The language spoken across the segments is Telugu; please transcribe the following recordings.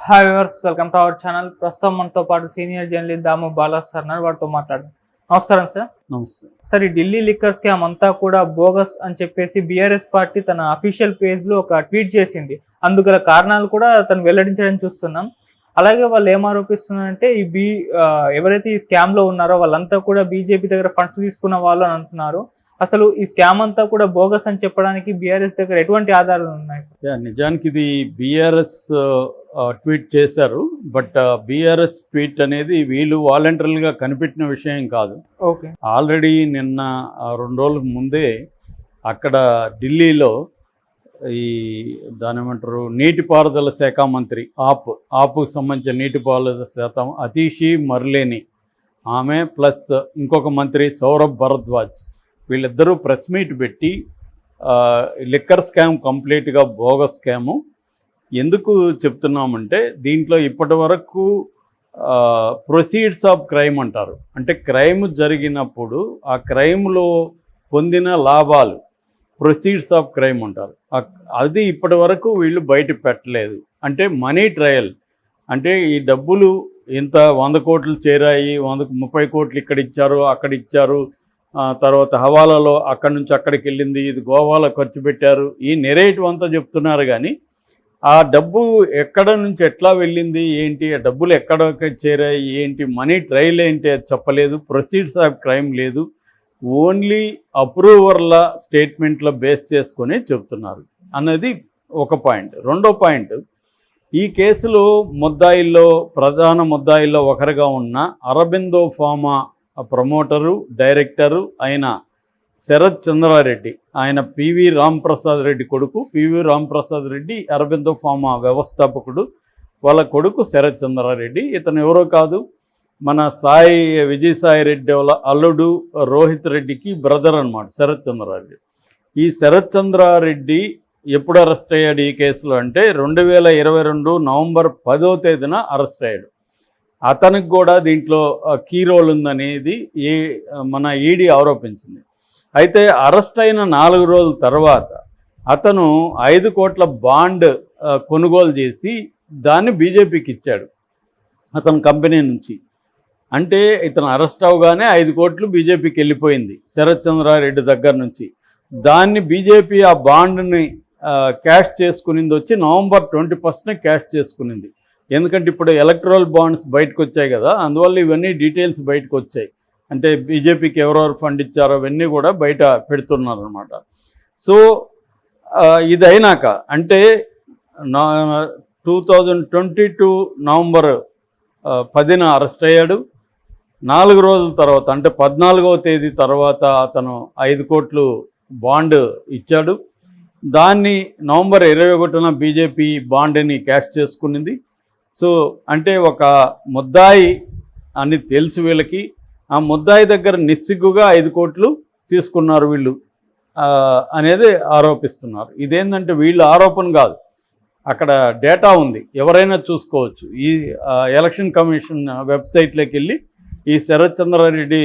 Hi viewers welcome to our channel ప్రస్తుతం మనతో పాటు senior journalist Damu Bala sir ఉన్నారు. వారితో మాట్లాడదాం. నమస్కారం సార్ నమస్తే. సార్ ఈ ఢిల్లీ లిక్కర్ స్కామ్ అంతా కూడా బోగస్ అని చెప్పేసి బీఆర్ఎస్ పార్టీ తన అఫీషియల్ పేజ్లో ఒక ట్వీట్ చేసింది. అందుగల కారణాలు కూడా తను వెల్లడించడం చూస్తున్నాం. అలాగే వాళ్ళు ఏం ఆరోపిస్తున్నారంటే ఈ బీ ఎవరైతే ఈ స్కామ్లో ఉన్నారో వాళ్ళంతా కూడా బీజేపీ దగ్గర ఫండ్స్ తీసుకున్న వాళ్ళు అని అంటున్నారు. అసలు ఈ స్కామ్ అంతా కూడా బోగస్ అని చెప్పడానికి బీఆర్ఎస్ దగ్గర ఎటువంటి ఆధారాలు ఉన్నాయి సార్? నిజానికి ఇది బీఆర్ఎస్ ట్వీట్ చేశారు బట్ బీఆర్ఎస్ ట్వీట్ అనేది వీళ్ళు వాలంటరీగా కనిపెట్టిన విషయం కాదు. ఓకే. ఆల్రెడీ నిన్న రెండు రోజులకు ముందే అక్కడ ఢిల్లీలో ఈ దాని ఏమంటారు నీటిపారుదల శాఖ మంత్రి ఆప్ ఆప్కు సంబంధించిన నీటిపారుదల శాఖ అతీషి మర్లేని ఆమె ప్లస్ ఇంకొక మంత్రి సౌరభ్ భరద్వాజ్. వీళ్ళిద్దరూ ప్రెస్ మీట్ పెట్టి లిక్కర్ స్కామ్ కంప్లీట్గా బోగస్ స్కాము. ఎందుకు చెప్తున్నామంటే దీంట్లో ఇప్పటి వరకు ప్రొసీడ్స్ ఆఫ్ క్రైమ్ అంటారు. అంటే క్రైమ్ జరిగినప్పుడు ఆ క్రైమ్లో పొందిన లాభాలు ప్రొసీడ్స్ ఆఫ్ క్రైమ్ అంటారు. అది ఇప్పటి వరకు వీళ్ళు బయట పెట్టలేదు. అంటే మనీ ట్రయల్. అంటే ఈ డబ్బులు ఇంత వంద కోట్లు చేరాయి వంద ముప్పై కోట్లు ఇక్కడ ఇచ్చారు అక్కడ ఇచ్చారు తర్వాత హవాలలో అక్కడి నుంచి అక్కడికి వెళ్ళింది ఇది గోవాలో ఖర్చు పెట్టారు ఈ నెరేటివ్ అంతా చెప్తున్నారు కానీ ఆ డబ్బు ఎక్కడ నుంచి ఎట్లా వెళ్ళింది ఏంటి ఆ డబ్బులు ఎక్కడ చేరాయి ఏంటి మనీ ట్రైల్ ఏంటి అది చెప్పలేదు ప్రొసీడ్స్ ఆఫ్ క్రైమ్ లేదు ఓన్లీ అప్రూవర్ల స్టేట్మెంట్ల బేస్ చేసుకొని చెప్తున్నారు అన్నది ఒక పాయింట్. రెండో పాయింట్ ఈ కేసులో ముద్దాయిల్లో ప్రధాన ముద్దాయిల్లో ఒకరిగా ఉన్న అరబిందో ఫామా ప్రమోటరు డైరెక్టరు అయిన శరత్ చంద్రారెడ్డి ఆయన పివి రాంప్రసాద్ రెడ్డి కొడుకు. పివి రాంప్రసాద్ రెడ్డి అరబిందో ఫామా వ్యవస్థాపకుడు. వాళ్ళ కొడుకు శరత్ చంద్రారెడ్డి. ఇతను ఎవరో కాదు. మన సాయి విజయసాయి రెడ్డి వాళ్ళ అల్లుడు రోహిత్ రెడ్డికి బ్రదర్ అన్నమాట శరత్ చంద్రారెడ్డి. ఈ శరత్ చంద్రారెడ్డి ఎప్పుడు అరెస్ట్ అయ్యాడు ఈ కేసులో అంటే రెండు వేల ఇరవై రెండు నవంబర్ పదో తేదీన అరెస్ట్ అయ్యాడు. అతనికి కూడా దీంట్లో కీ రోల్ ఉందనేది ఏ మన ఈడీ ఆరోపించింది. అయితే అరెస్ట్ అయిన నాలుగు రోజుల తర్వాత అతను ఐదు కోట్ల బాండ్ కొనుగోలు చేసి దాన్ని బీజేపీకి ఇచ్చాడు అతని కంపెనీ నుంచి. అంటే ఇతను అరెస్ట్ అవగానే ఐదు కోట్లు బీజేపీకి వెళ్ళిపోయింది శరత్ చంద్రారెడ్డి దగ్గర నుంచి. దాన్ని బీజేపీ ఆ బాండ్ని క్యాష్ చేసుకునింది వచ్చి నవంబర్ ట్వంటీ ఫస్ట్ని క్యాష్ చేసుకునింది. ఎందుకంటే ఇప్పుడు ఎలక్ట్రల్ బాండ్స్ బయటకు వచ్చాయి కదా అందువల్ల ఇవన్నీ డీటెయిల్స్ బయటకు వచ్చాయి అంటే బీజేపీకి ఎవరెవరు ఫండ్ ఇచ్చారో అవన్నీ కూడా బయట పెడుతున్నారు అనమాట సో ఇది అయినాక అంటే నా two thousand twenty two November పదిన అరెస్ట్ అయ్యాడు. నాలుగు రోజుల తర్వాత అంటే పద్నాలుగవ తేదీ తర్వాత అతను ఐదు కోట్లు బాండ్ ఇచ్చాడు. దాన్ని నవంబర్ ఇరవై ఒకటిన బీజేపీ బాండ్ని క్యాష్ చేసుకునింది. సో అంటే ఒక ముద్దాయి అని తెలుసు వీళ్ళకి ఆ ముద్దాయి దగ్గర నిస్సిగ్గుగా ఐదు కోట్లు తీసుకున్నారు వీళ్ళు అనేది ఆరోపిస్తున్నారు. ఇదేంటంటే వీళ్ళు ఆరోపణ కాదు. అక్కడ డేటా ఉంది. ఎవరైనా చూసుకోవచ్చు. ఈ ఎలక్షన్ కమిషన్ వెబ్సైట్లోకి వెళ్ళి ఈ శరత్ చంద్రారెడ్డి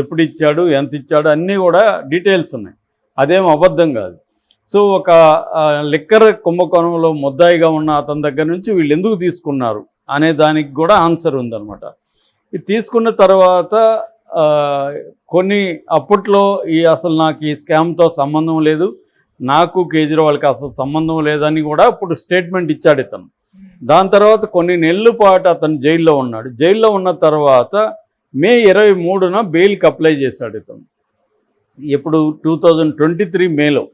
ఎప్పుడు ఇచ్చాడు ఎంత ఇచ్చాడు అన్నీ కూడా డీటెయిల్స్ ఉన్నాయి. అదేం అబద్ధం కాదు. సో ఒక లిక్కర్ కుంభకోణంలో ముద్దాయిగా ఉన్న అతని దగ్గర నుంచి వీళ్ళు ఎందుకు తీసుకున్నారు అనే దానికి కూడా ఆన్సర్ ఉందన్నమాట. ఇది తీసుకున్న తర్వాత కొన్ని అప్పట్లో ఈ అసలు నాకు ఈ స్కామ్తో సంబంధం లేదు నాకు కేజ్రీవాల్కి అసలు సంబంధం లేదని కూడా ఇప్పుడు స్టేట్మెంట్ ఇచ్చాడు ఇతను. దాని తర్వాత కొన్ని నెలల పాటు అతను జైల్లో ఉన్నాడు. జైల్లో ఉన్న తర్వాత మే ఇరవై మూడున బెయిల్కి అప్లై చేశాడు ఇతను. ఇప్పుడు టూ థౌజండ్ ట్వంటీ త్రీ మేలో.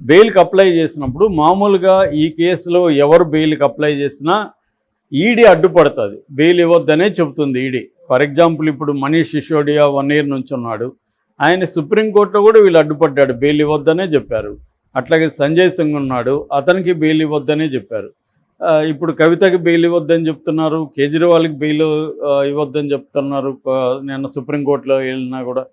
బెయిల్కి అప్లై చేసినప్పుడు మామూలుగా ఈ కేసులో ఎవరు బెయిల్కి అప్లై చేసినా ఈడీ అడ్డుపడుతుంది. బెయిల్ ఇవ్వద్దనే చెబుతుంది ఈడీ. ఫర్ ఎగ్జాంపుల్ ఇప్పుడు మనీష్ సిసోడియా వన్ ఇయర్ నుంచి ఉన్నాడు. ఆయన సుప్రీంకోర్టులో కూడా వీళ్ళు అడ్డుపడ్డాడు. బెయిల్ ఇవ్వద్దనే చెప్పారు. అట్లాగే సంజయ్ సింగ్ ఉన్నాడు. అతనికి బెయిల్ ఇవ్వద్దనే చెప్పారు. ఇప్పుడు కవితకి బెయిల్ ఇవ్వద్దని చెప్తున్నారు. కేజ్రీవాల్కి బెయిల్ ఇవ్వద్దని చెప్తున్నారు. నిన్న సుప్రీంకోర్టులో వెళ్ళినా కూడా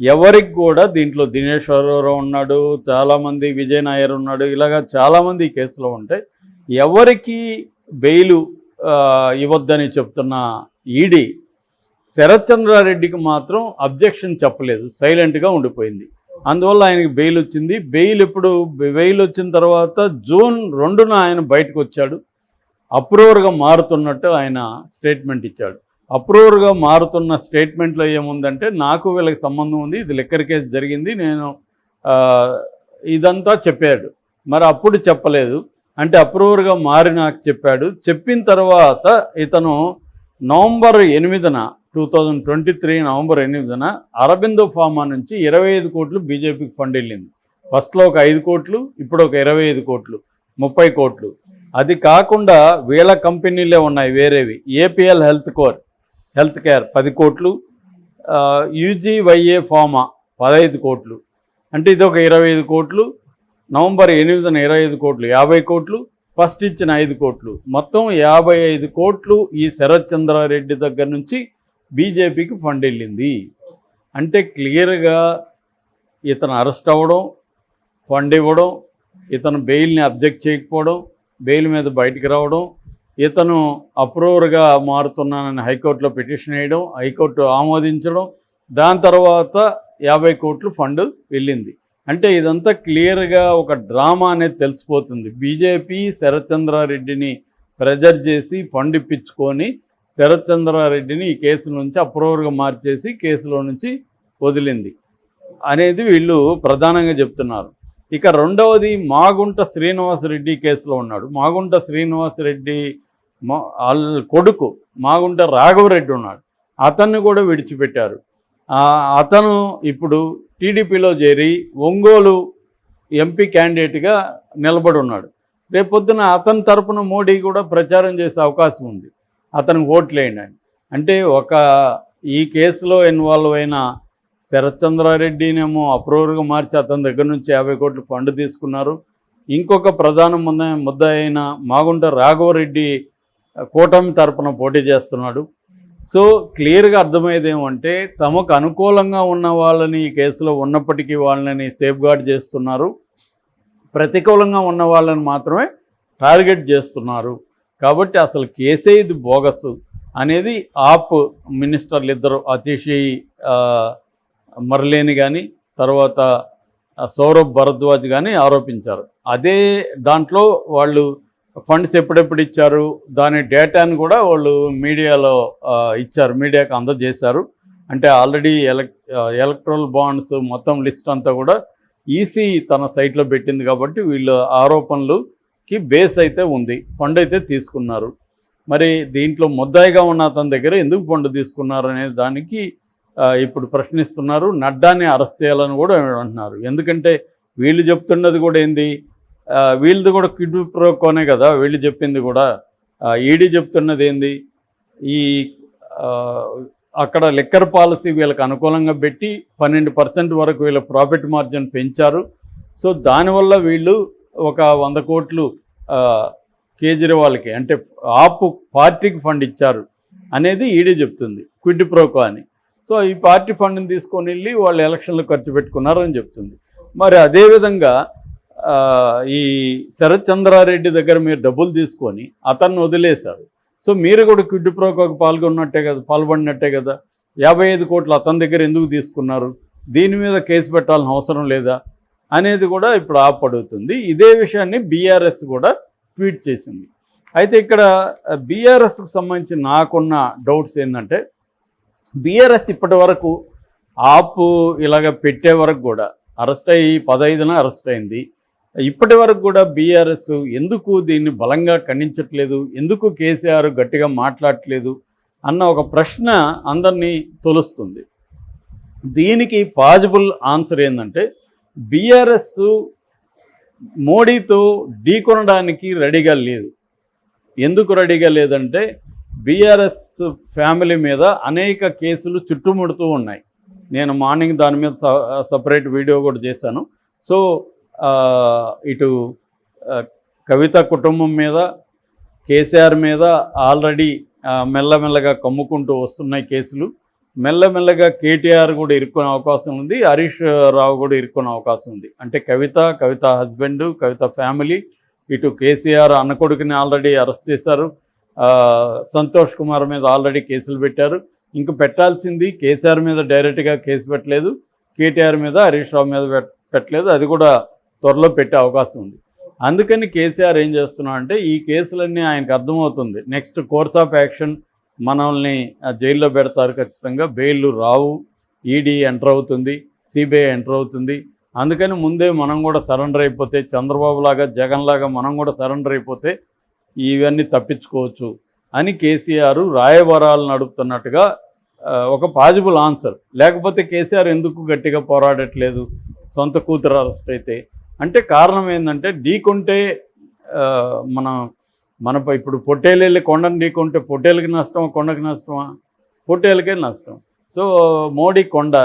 ఎవరికి కూడా దీంట్లో దినేశ్వరరావు ఉన్నాడు చాలామంది విజయ్ నాయర్ ఉన్నాడు ఇలాగా చాలామంది కేసులో ఉంటాయి ఎవరికి బెయిలు ఇవ్వద్దని చెప్తున్న ఈడీ శరత్ చంద్రారెడ్డికి మాత్రం అబ్జెక్షన్ చెప్పలేదు సైలెంట్గా ఉండిపోయింది. అందువల్ల ఆయనకి బెయిల్ వచ్చింది. బెయిల్ ఇప్పుడు బెయిల్ వచ్చిన తర్వాత జూన్ రెండున ఆయన బయటకు వచ్చాడు అప్రూవర్గా మారుతున్నట్టు ఆయన స్టేట్మెంట్ ఇచ్చాడు. అప్రూవర్గా మారుతున్న స్టేట్మెంట్లో ఏముందంటే నాకు వీళ్ళకి సంబంధం ఉంది ఇది లిక్కర్ కేసు జరిగింది నేను ఇదంతా చెప్పాడు. మరి అప్పుడు చెప్పలేదు. అంటే అప్రూవర్గా మారి నాకు చెప్పాడు. చెప్పిన తర్వాత ఇతను నవంబర్ ఎనిమిదిన two thousand twenty three November ఎనిమిదిన అరబిందో ఫార్మా నుంచి ఇరవై ఐదు కోట్లు బీజేపీకి ఫండ్ వెళ్ళింది. ఫస్ట్లో ఒక ఐదు కోట్లు ఇప్పుడు ఒక ఇరవై ఐదు కోట్లు ముప్పై కోట్లు. అది కాకుండా వీళ్ళ కంపెనీలే ఉన్నాయి వేరేవి. APL health core. Health care పది కోట్లు యూజీవైఏ ఫార్మా పదహైదు కోట్లు. అంటే ఇది ఒక ఇరవై ఐదు కోట్లు నవంబర్ ఎనిమిదిన ఇరవై ఐదు కోట్లు యాభై కోట్లు ఫస్ట్ ఇచ్చిన ఐదు కోట్లు. మొత్తం యాభై ఐదు కోట్లు ఈ శరత్ చంద్రారెడ్డి దగ్గర నుంచి బీజేపీకి ఫండ్ వెళ్ళింది. అంటే క్లియర్గా ఇతను అరెస్ట్ అవ్వడం ఫండ్ ఇవ్వడం ఇతను బెయిల్ని అబ్జెక్ట్ చేయకపోవడం బెయిల్ మీద బయటికి రావడం ఇతను అప్రూవర్గా మారుతున్నానని హైకోర్టులో పిటిషన్ వేయడం హైకోర్టు ఆమోదించడం దాని తర్వాత యాభై కోట్లు ఫండ్ వెళ్ళింది. అంటే ఇదంతా క్లియర్గా ఒక డ్రామా అనేది తెలిసిపోతుంది. బీజేపీ శరత్చంద్రారెడ్డిని ప్రెజర్ చేసి ఫండ్ ఇప్పించుకొని శరత్చంద్రారెడ్డిని ఈ కేసు నుంచి అప్రూవర్గా మార్చేసి కేసులో నుంచి వదిలింది అనేది వీళ్ళు ప్రధానంగా చెప్తున్నారు. ఇక రెండవది మాగుంట శ్రీనివాసరెడ్డి కేసులో ఉన్నాడు. మాగుంట శ్రీనివాసరెడ్డి వాళ్ళ కొడుకు మాగుంట రాఘవరెడ్డి ఉన్నాడు. అతన్ని కూడా విడిచిపెట్టారు. అతను ఇప్పుడు టీడీపీలో చేరి ఒంగోలు ఎంపీ క్యాండిడేట్గా నిలబడి ఉన్నాడు. రేపొద్దున అతని తరపున మోడీ కూడా ప్రచారం చేసే అవకాశం ఉంది. అతనికి ఓట్లేయండి అంటే ఒక ఈ కేసులో ఇన్వాల్వ్ అయిన శరత్చంద్రారెడ్డినేమో అప్రూవర్గా మార్చి అతని దగ్గర నుంచి యాభై కోట్లు ఫండ్ తీసుకున్నారు. ఇంకొక ప్రధాన ముద్ద ముద్ద అయిన మాగుంట రాఘవరెడ్డి కూటమి తరపున పోటీ చేస్తున్నాడు. సో క్లియర్గా అర్థమయ్యేది ఏమంటే తమకు అనుకూలంగా ఉన్న వాళ్ళని ఈ కేసులో ఉన్నప్పటికీ వాళ్ళని సేఫ్ గార్డ్ చేస్తున్నారు. ప్రతికూలంగా ఉన్న వాళ్ళని మాత్రమే టార్గెట్ చేస్తున్నారు. కాబట్టి అసలు కేసే ఇది బోగస్ అనేది ఆప్ మినిస్టర్లు ఇద్దరు అతిషి మరలేని కానీ తర్వాత సౌరభ్ భరద్వాజ్ కానీ ఆరోపించారు. అదే దాంట్లో వాళ్ళు ఫండ్స్ ఎప్పుడెప్పుడు ఇచ్చారు? దాని డేటాను కూడా వాళ్ళు మీడియాలో ఇచ్చారు. మీడియాకు అందజేశారు. అంటే ఆల్రెడీ ఎలక్ ఎలక్ట్రల్ బాండ్స్ మొత్తం లిస్ట్ అంతా కూడా ఈసీ తన సైట్లో పెట్టింది కాబట్టి వీళ్ళ ఆరోపణలుకి బేస్ అయితే ఉంది. ఫండ్ అయితే తీసుకున్నారు. మరి దీంట్లో ముద్దాయిగా ఉన్న అతని దగ్గర ఎందుకు ఫండ్ తీసుకున్నారు అనే దానికి ఇప్పుడు ప్రశ్నిస్తున్నారు. నడ్డాని అరెస్ట్ చేయాలని కూడా అంటున్నారు. ఎందుకంటే వీళ్ళు చెప్తున్నది కూడా ఏంది? వీళ్ళది కూడా కిడ్ ప్రోకోనే కదా వీళ్ళు చెప్పింది కూడా. ఈడీ చెప్తున్నది ఏంది? ఈ అక్కడ లిక్కర్ పాలసీ వీళ్ళకి అనుకూలంగా పెట్టి పన్నెండు పర్సెంట్ వరకు వీళ్ళ ప్రాఫిట్ మార్జిన్ పెంచారు. సో దానివల్ల వీళ్ళు ఒక వంద కోట్లు కేజ్రీవాల్కి అంటే ఆపు పార్టీకి ఫండ్ ఇచ్చారు అనేది ఈడీ చెప్తుంది క్విడ్ ప్రోకో అని. సో ఈ పార్టీ ఫండ్ని తీసుకొని వెళ్ళి వాళ్ళు ఎలక్షన్లు ఖర్చు పెట్టుకున్నారని చెప్తుంది. మరి అదేవిధంగా ఈ శరత్ చంద్రారెడ్డి దగ్గర మీరు డబ్బులు తీసుకొని అతన్ని వదిలేశారు. సో మీరు కూడా క్విడ్ ప్రోకోకు పాల్గొన్నట్టే కదా పాల్పడినట్టే కదా. యాభై ఐదు కోట్లు అతని దగ్గర ఎందుకు తీసుకున్నారు? దీని మీద కేసు పెట్టాల్సిన అవసరం లేదా? అనేది కూడా ఇప్పుడు ఆపడుతుంది ఇదే విషయాన్ని బీఆర్ఎస్ కూడా ట్వీట్ చేసింది. అయితే ఇక్కడ బీఆర్ఎస్కి సంబంధించి నాకున్న డౌట్స్ ఏంటంటే బీఆర్ఎస్ ఇప్పటి వరకు ఆపు ఇలాగ పెట్టే వరకు కూడా అరెస్ట్ అయ్యి పదహైదున అరెస్ట్ అయింది. ఇప్పటి వరకు కూడా బీఆర్ఎస్ ఎందుకు దీన్ని బలంగా ఖండించట్లేదు? ఎందుకు కేసీఆర్ గట్టిగా మాట్లాడట్లేదు? అన్న ఒక ప్రశ్న అందరినీ తొలుస్తుంది. దీనికి పాజిబుల్ ఆన్సర్ ఏంటంటే బీఆర్ఎస్ మోడీతో ఢీకొనడానికి రెడీగా లేదు. ఎందుకు రెడీగా లేదంటే బీఆర్ఎస్ ఫ్యామిలీ మీద అనేక కేసులు చుట్టుముడుతూ ఉన్నాయి. నేను మార్నింగ్ దాని మీద సపరేట్ వీడియో కూడా చేశాను. సో ఇటు కవిత కుటుంబం మీద కేసీఆర్ మీద ఆల్రెడీ మెల్లమెల్లగా కమ్ముకుంటూ వస్తున్నాయి కేసులు. మెల్లమెల్లగా కేటీఆర్ కూడా ఇరుక్కునే అవకాశం ఉంది హరీష్ రావు కూడా ఇరుక్కునే అవకాశం ఉంది. అంటే కవిత కవిత హస్బెండ్ కవిత ఫ్యామిలీ ఇటు కేసీఆర్ అన్నకొడుకుని ఆల్రెడీ అరెస్ట్ చేశారు. సంతోష్ కుమార్ మీద ఆల్రెడీ కేసులు పెట్టారు. ఇంక పెట్టాల్సింది కేసీఆర్ మీద డైరెక్ట్గా కేసు పెట్టలేదు కేటీఆర్ మీద హరీష్ రావు మీద పెట్టలేదు. అది కూడా త్వరలో పెట్టే అవకాశం ఉంది. అందుకని కేసీఆర్ ఏం చేస్తున్నా అంటే ఈ కేసులన్నీ ఆయనకు అర్థమవుతుంది. నెక్స్ట్ కోర్స్ ఆఫ్ యాక్షన్ మనల్ని ఆ, జైల్లో పెడతారు ఖచ్చితంగా. బెయిల్ రావు ఈడీ ఎంటర్ అవుతుంది సిబిఐ ఎంటర్ అవుతుంది. అందుకని ముందే మనం కూడా సరెండర్ అయిపోతే చంద్రబాబు లాగా జగన్ లాగా మనం కూడా సరెండర్ అయిపోతే ఇవన్నీ తప్పించుకోవచ్చు అని కేసీఆర్ రాయబారాలు నడుపుతున్నట్టుగా ఒక పాజిబుల్ ఆన్సర్. లేకపోతే కేసీఆర్ ఎందుకు గట్టిగా పోరాడట్లేదు? సొంత కూతురు అరెస్ట్ అయితే అంటే కారణం ఏంటంటే ఢీకొంటే మన మనం మన ప- ఇప్పుడు పొట్టేలు వెళ్ళి కొండను ఢీకొంటే పొట్టేలకి నష్టమా కొండకి నష్టమా? పొట్టేలకే నష్టం. సో మోడీ కొండ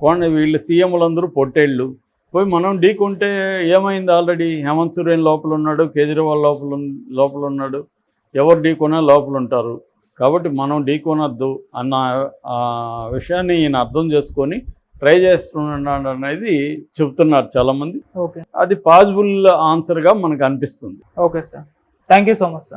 కొండ వీళ్ళు సీఎంలందరూ పొట్టేళ్ళు. పోయి మనం ఢీకొంటే ఏమైంది ఆల్రెడీ? హేమంత్ సోరెన్ లోపల ఉన్నాడు కేజ్రీవాల్ లోపల లోపల ఉన్నాడు ఎవరు ఢీకొనా లోపల ఉంటారు కాబట్టి మనం ఢీకొనొద్దు అన్న విషయాన్ని ఈయన అర్థం చేసుకొని ట్రై చేస్తున్నాడు అనేది చెప్తున్నారు చాలామంది. ఓకే. అది పాజిబుల్ ఆన్సర్గా మనకు అనిపిస్తుంది. Okay sir. Thank you so much sir.